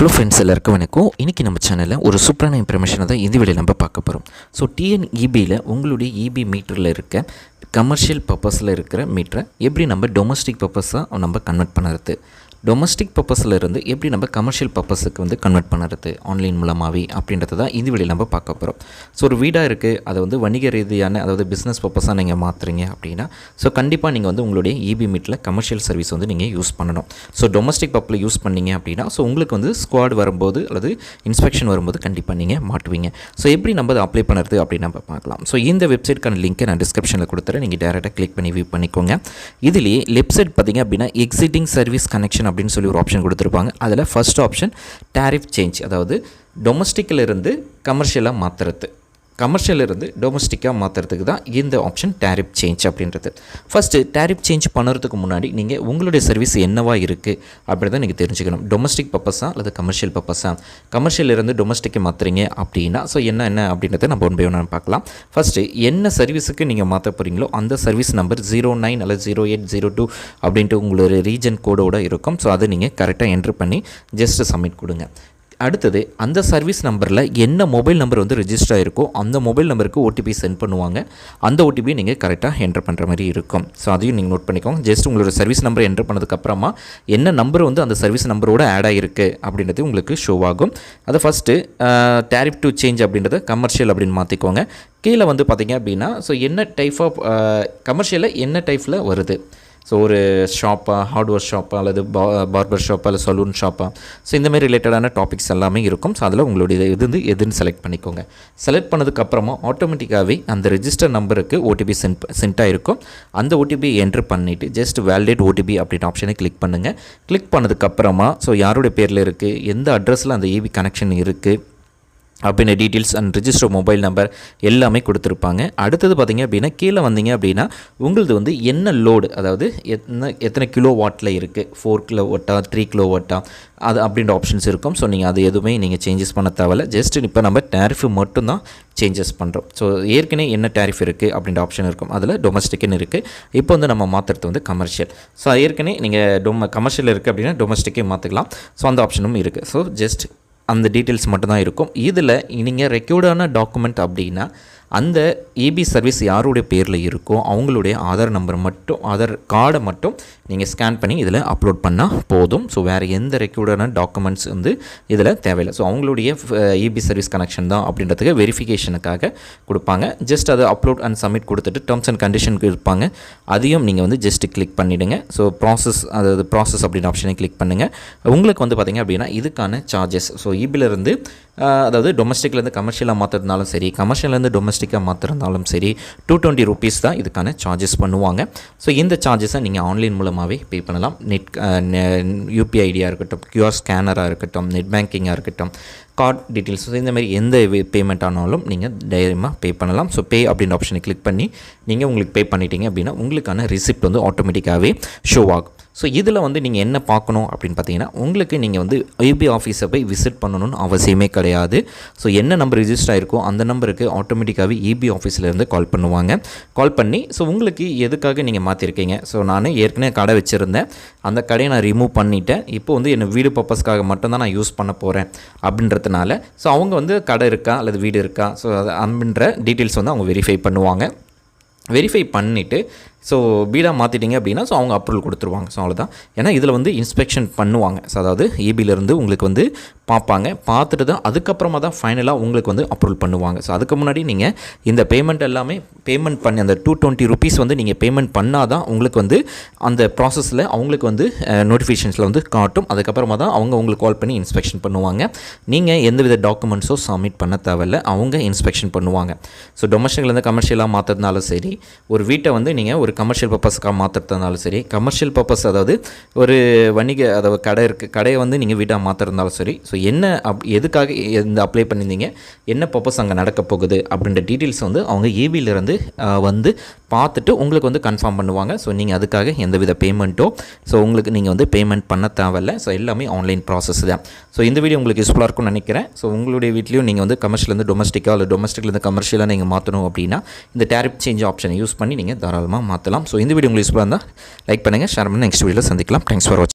Hello friends எல்லாருக்கும் வணக்கம். இன்றைக்கி நம்ம சேனலில் ஒரு சூப்பரான இன்ஃபர்மேஷனை தான் இந்த வீடியோ நம்ம பார்க்க போகிறோம் ஸோ டிஎன்இபியில் உங்களுடைய இபி மீட்டரில் இருக்க கமர்ஷியல் பர்பஸில் இருக்கிற மீட்டரை எப்படி நம்ம டொமஸ்டிக் பர்பஸாக நம்ம கன்வெர்ட் பண்ணுறது டொமஸ்டிக் பர்பஸில் இருந்து எப்படி நம்ம கமர்ஷியல் பர்பஸுக்கு வந்து கன்வெர்ட் பண்ணுறது ஆன்லைன் மூலமாகவே அப்படின்றத தான் இந்த வீடியோ நம்ம பார்க்க போகிறோம் ஸோ ஒரு வீடாக இருக்குது அதை வந்து வணிக ரீதியான அதாவது பிஸ்னஸ் பர்பஸாக நீங்கள் மாற்றுறீங்க அப்படின்னா ஸோ கண்டிப்பாக நீங்கள் வந்து உங்களுடைய இபி மீட்டில் கமர்ஷியல் சர்வீஸ் வந்து நீங்கள் யூஸ் பண்ணணும். ஸோ டொமஸ்டிக் பப்பில் யூஸ் பண்ணீங்க அப்படின்னா ஸோ உங்களுக்கு வந்து ஸ்குவாட் வரும்போது அல்லது இன்ஸ்பெக்ஷன் வரும்போது கண்டிப்பாக நீங்கள் மாட்டுவீங்க. ஸோ எப்படி நம்ம அதை அப்ளை பண்ணுறது அப்படின்னு நம்ம பார்க்கலாம். ஸோ இந்த வெப்சைட்க்கான லிங்க்கை நான் டிஸ்கிரிப்ஷனில் கொடுத்துறேன். நீங்கள் டேரெக்டாக கிளிக் பண்ணி வியூ பண்ணிக்கோங்க. இதுலேயே லெஃப்ட் சைட் பார்த்தீங்க அப்படின்னா எக்ஸிட்டிங் சர்வீஸ் கனெக்ஷன் அப்படின்னு சொல்லி ஒரு ஆப்ஷன் கொடுத்துருப்பாங்க. அதில் ஃபர்ஸ்ட் ஆப்ஷன் டேரிஃப் சேஞ்ச் அதாவது டொமஸ்டிக்கில் இருந்து கமர்ஷியலாக மாற்றுறது கமர்ஷியல் இருந்து டொமஸ்டிக்காக மாற்றுறதுக்கு தான் இந்த ஆப்ஷன் டேரிப் சேஞ்ச் அப்படின்றது. ஃபஸ்ட்டு டேரிப் சேஞ்ச் பண்ணுறதுக்கு முன்னாடி நீங்கள் உங்களுடைய சர்வீஸ் என்னவா இருக்குது அப்படின்றத நீங்கள் தெரிஞ்சுக்கணும். டொமஸ்டிக் பர்பஸாக அல்லது கமர்ஷியல் பர்பஸாக கமர்ஷியல் இருந்து டொமஸ்டிக்கை மாற்றுறீங்க அப்படின்னா ஸோ என்ன என்ன அப்படின்றத நம்ம ஒன் பை பார்க்கலாம். ஃபஸ்ட்டு என்ன சர்வீஸுக்கு நீங்கள் மாற்ற போகிறீங்களோ அந்த சர்வீஸ் நம்பர் ஜீரோ நைன் அல்லது ஜீரோ எயிட் ஜீரோ டூ அப்படின்ட்டு உங்களோட ரீஜன் கோடோடு இருக்கும். ஸோ அதை நீங்கள் கரெக்டாக என்ட்ரு பண்ணி ஜஸ்ட் சப்மிட் கொடுங்க. அடுத்தது அந்த சர்வீஸ் நம்பரில் என்ன மொபைல் நம்பர் வந்து ரிஜிஸ்டர் ஆகிருக்கோ அந்த மொபைல் நம்பருக்கு ஓடிபி சென்ட் பண்ணுவாங்க. அந்த ஓடிபி நீங்கள் கரெக்டாக என்ட்ரு பண்ணுற மாதிரி இருக்கும். ஸோ அதையும் நீங்கள் நோட் பண்ணிக்கோங்க. ஜஸ்ட் உங்களோட சர்வீஸ் நம்பர் என்ட்ரு பண்ணதுக்கப்புறமா என்ன நம்பர் வந்து அந்த சர்வீஸ் நம்பரோட ஆட் ஆகிருக்கு அப்படின்றது உங்களுக்கு ஷோ ஆகும். அதை ஃபஸ்ட்டு டேரிஃப் டு சேஞ்ச் அப்படின்றத கமர்ஷியல் அப்படின்னு மாற்றிக்கோங்க கீழே வந்து பார்த்தீங்க அப்படின்னா ஸோ என்ன டைப் ஆஃப் கமர்ஷியலில் என்ன டைப்பில் வருது? ஸோ ஒரு ஷாப்பா ஹார்ட்வேர் ஷாப்பா அல்லது பா பார்பர் ஷாப்பா அல்லது சலூன் ஷாப்பா ஸோ இந்தமாதிரி ரிலேட்டடான டாபிக்ஸ் எல்லாமே இருக்கும். ஸோ அதில் உங்களுடைய இது வந்து எதுன்னு செலக்ட் பண்ணிக்கோங்க. செலக்ட் பண்ணதுக்கப்புறமா ஆட்டோமேட்டிக்காகவே அந்த ரெஜிஸ்டர் நம்பருக்கு ஓடிபி சென்ட் சென்ட் ஆகிருக்கும் அந்த ஓடிபி என்ட்ரு பண்ணிவிட்டு ஜஸ்ட் வேலிடேட் ஓடிபி அப்படின்ற ஆப்ஷனை கிளிக் பண்ணுங்கள் கிளிக் பண்ணதுக்கப்புறமா ஸோ யாருடைய பேரில் இருக்குது எந்த அட்ரஸில் அந்த ஏபி கனெக்ஷன் இருக்குது அப்படின்ற details and register mobile number எல்லாமே கொடுத்துருப்பாங்க. அடுத்தது பார்த்திங்க அப்படின்னா கீழே வந்தீங்க அப்படின்னா உங்களது வந்து என்ன லோடு அதாவது எத்தனை எத்தனை கிலோ வாட்டில் இருக்குது ஃபோர் கிலோ வாட்டா த்ரீ கிலோ வாட்டா அது அப்படின்ற ஆப்ஷன்ஸ் இருக்கும். ஸோ நீங்கள் அது எதுவுமே நீங்கள் சேஞ்சஸ் பண்ண தேவையில்ல. ஜஸ்ட் இப்போ நம்ம டேரிஃப் மட்டும்தான் சேஞ்சஸ் பண்ணுறோம் ஸோ ஏற்கனவே என்ன டேரிஃப் இருக்குது அப்படின்ற ஆப்ஷன் இருக்கும். அதில் டொமஸ்டிக்னு இருக்குது இப்போ வந்து நம்ம மாற்றுறது வந்து கமர்ஷியல் ஸோ ஏற்கனவே நீங்கள் டொம கமர்ஷியல் இருக்குது அப்படின்னா டொமஸ்டிக்கே மாற்றிக்கலாம் ஸோ அந்த ஆப்ஷனும் இருக்குது ஸோ ஜஸ்ட் அந்த டீட்டெயில்ஸ் மட்டும்தான் இருக்கும். இதில் நீங்கள் ரெக்யூர்டான டாக்குமெண்ட் அப்படின்னா அந்த இபி சர்வீஸ் யாருடைய பேரில் இருக்கோ அவங்களுடைய ஆதார் நம்பர் மட்டும் ஆதார் கார்டை மட்டும் நீங்கள் ஸ்கேன் பண்ணி இதில் அப்லோட் பண்ணால் போதும். ஸோ வேறு எந்த ரெக்யூர்டான டாக்குமெண்ட்ஸ் வந்து இதில் தேவையில்லை. ஸோ அவங்களுடைய இபி சர்வீஸ் கனெக்ஷன் தான் அப்படின்றதுக்கு வெரிஃபிகேஷனுக்காக கொடுப்பாங்க. ஜஸ்ட் அதை அப்லோட் அண்ட் சப்மிட் கொடுத்துட்டு டேர்ம்ஸ் அண்ட் கண்டிஷனுக்கு இருப்பாங்க. அதையும் நீங்கள் வந்து ஜஸ்ட் கிளிக் பண்ணிவிடுங்க ஸோ ப்ராசஸ் அதாவது ப்ராசஸ் அப்படின்னு ஆப்ஷனை கிளிக் பண்ணுங்கள் உங்களுக்கு வந்து பார்த்திங்க அப்படின்னா இதுக்கான சார்ஜஸ் ஸோ இபிலேருந்து அதாவது டொமஸ்டிக்லேருந்து கமர்ஷியலாக மாற்றுறதுனாலும் சரி கமர்ஷியலேருந்து டொமஸ்டிக்காக மாற்றுறதுனாலும் சரி டூ டுவெண்ட்டி ருபீஸ் தான் இதுக்கான சார்ஜஸ் பண்ணுவாங்க. ஸோ இந்த சார்ஜஸை நீங்கள் ஆன்லைன் மூலமாகவே பே பண்ணலாம். நெட் யூபிஐ ஐடியாக இருக்கட்டும் கியூஆர் ஸ்கேனராக இருக்கட்டும் நெட் பேங்கிங்காக இருக்கட்டும் கார்ட் டீட்டெயில்ஸ் இந்த மாதிரி எந்த பேமெண்ட் ஆனாலும் நீங்கள் தைரியமாக பே பண்ணலாம். ஸோ பே அப்படின்ற ஆப்ஷனை கிளிக் பண்ணி நீங்கள் உங்களுக்கு பே பண்ணிட்டீங்க அப்படின்னா உங்களுக்கான ரிசிப்ட் வந்து ஆட்டோமேட்டிக்காகவே ஷோ ஆகும். ஸோ இதில் வந்து நீங்கள் என்ன பார்க்கணும் அப்படின்னு பார்த்தீங்கன்னா உங்களுக்கு நீங்கள் வந்து ஐபி ஆஃபீஸை போய் விசிட் பண்ணணும்னு அவசியமே கிடையாது. ஸோ என்ன நம்பர் ரிஜிஸ்டர் ஆகிருக்கோ அந்த நம்பருக்கு ஆட்டோமேட்டிக்காகவே இபி ஆஃபீஸ்லேருந்து கால் பண்ணுவாங்க. கால் பண்ணி ஸோ உங்களுக்கு எதுக்காக நீங்கள் மாற்றிருக்கீங்க ஸோ நான் ஏற்கனவே கடை வச்சுருந்தேன். அந்த கடையை நான் ரிமூவ் பண்ணிட்டேன். இப்போ வந்து என்ன வீடு பர்பஸ்க்காக மட்டும்தான் நான் யூஸ் பண்ண போகிறேன் அப்படின்றதுனால ஸோ அவங்க வந்து கடை இருக்கா அல்லது வீடு இருக்கா? ஸோ அது அப்படின்ற டீட்டெயில்ஸ் வந்து அவங்க வெரிஃபை பண்ணுவாங்க. வெரிஃபை பண்ணிவிட்டு ஸோ வீடாக மாற்றிட்டீங்க அப்படின்னா ஸோ அவங்க அப்ரூவல் கொடுத்துருவாங்க. ஸோ அவ்வளோதான் ஏன்னா இதில் வந்து இன்ஸ்பெக்ஷன் பண்ணுவாங்க. ஸோ அதாவது இபிலேருந்து உங்களுக்கு வந்து பார்ப்பாங்க. பார்த்துட்டு தான் அதுக்கப்புறமா தான் ஃபைனலாக உங்களுக்கு வந்து அப்ரூவல் பண்ணுவாங்க. ஸோ அதுக்கு முன்னாடி நீங்கள் இந்த பேமெண்ட் எல்லாமே பேமெண்ட் பண்ணி அந்த டூ டுவெண்ட்டி ருபீஸ் வந்து நீங்கள் பேமெண்ட் பண்ணால் தான் உங்களுக்கு வந்து அந்த ப்ராசஸில் அவங்களுக்கு வந்து நோட்டிஃபிகேஷன்ஸில் வந்து காட்டும். அதுக்கப்புறமா தான் அவங்க உங்களுக்கு கால் பண்ணி இன்ஸ்பெக்ஷன் பண்ணுவாங்க. நீங்கள் எந்தவித டாக்குமெண்ட்ஸோ சப்மிட் பண்ண தேவையில்ல. அவங்க இன்ஸ்பெக்ஷன் பண்ணுவாங்க. ஸோ டொமஸ்டிக்லேருந்து கமர்ஷியலாக மாற்றுறதுனாலும் சரி ஒரு வீட்டை வந்து நீங்கள் ஒரு கமர்ஷியல் பர்பஸ்க்காக மாற்றுறதுனாலும் சரி கமர்ஷியல் பர்பஸ் அதாவது ஒரு வணிக அதாவது கடை இருக்குது கடையை வந்து நீங்கள் வீட்டாக மாற்றுறதுனாலும் சரி ஸோ என்ன அப் எதுக்காக இந்த அப்ளை பண்ணியிருந்தீங்க? என்ன பர்பஸ் அங்கே நடக்க போகுது? அப்படின்ற டீட்டெயில்ஸ் வந்து அவங்க ஏபியிலேருந்து வந்து பார்த்துட்டு உங்களுக்கு வந்து கன்ஃபார்ம் பண்ணுவாங்க. ஸோ நீங்கள் அதுக்காக எந்தவித பேமெண்ட்டோ ஸோ உங்களுக்கு நீங்கள் வந்து பேமெண்ட் பண்ண தேவையில்ல. ஸோ எல்லாமே ஆன்லைன் ப்ராசஸ் தான். ஸோ இந்த வீடியோ உங்களுக்கு யூஸ்ஃபுல்லாக இருக்கும்னு நினைக்கிறேன். ஸோ உங்களுடைய வீட்லேயும் நீங்கள் வந்து கமர்ஷியலேருந்து டொமஸ்டிக்காக இல்லை டொமஸ்டிக்லேருந்து கமர்ஷியலாக நீங்கள் மாற்றணும் அப்படின்னா இந்த டேரிப் சேஞ்ச் ஆப்ஷனை யூஸ் பண்ணி நீங்கள் தாராளமாக மாற்றலாம் ஸோ இந்த வீடியோ உங்களுக்கு யூஸ்ஃபுல்லாக இருந்தால் லைக் பண்ணுங்கள் ஷேர் பண்ணி நெக்ஸ்ட் வீடியோவில் சந்திக்கலாம். தேங்க்ஸ் ஃபார் வாட்சிங்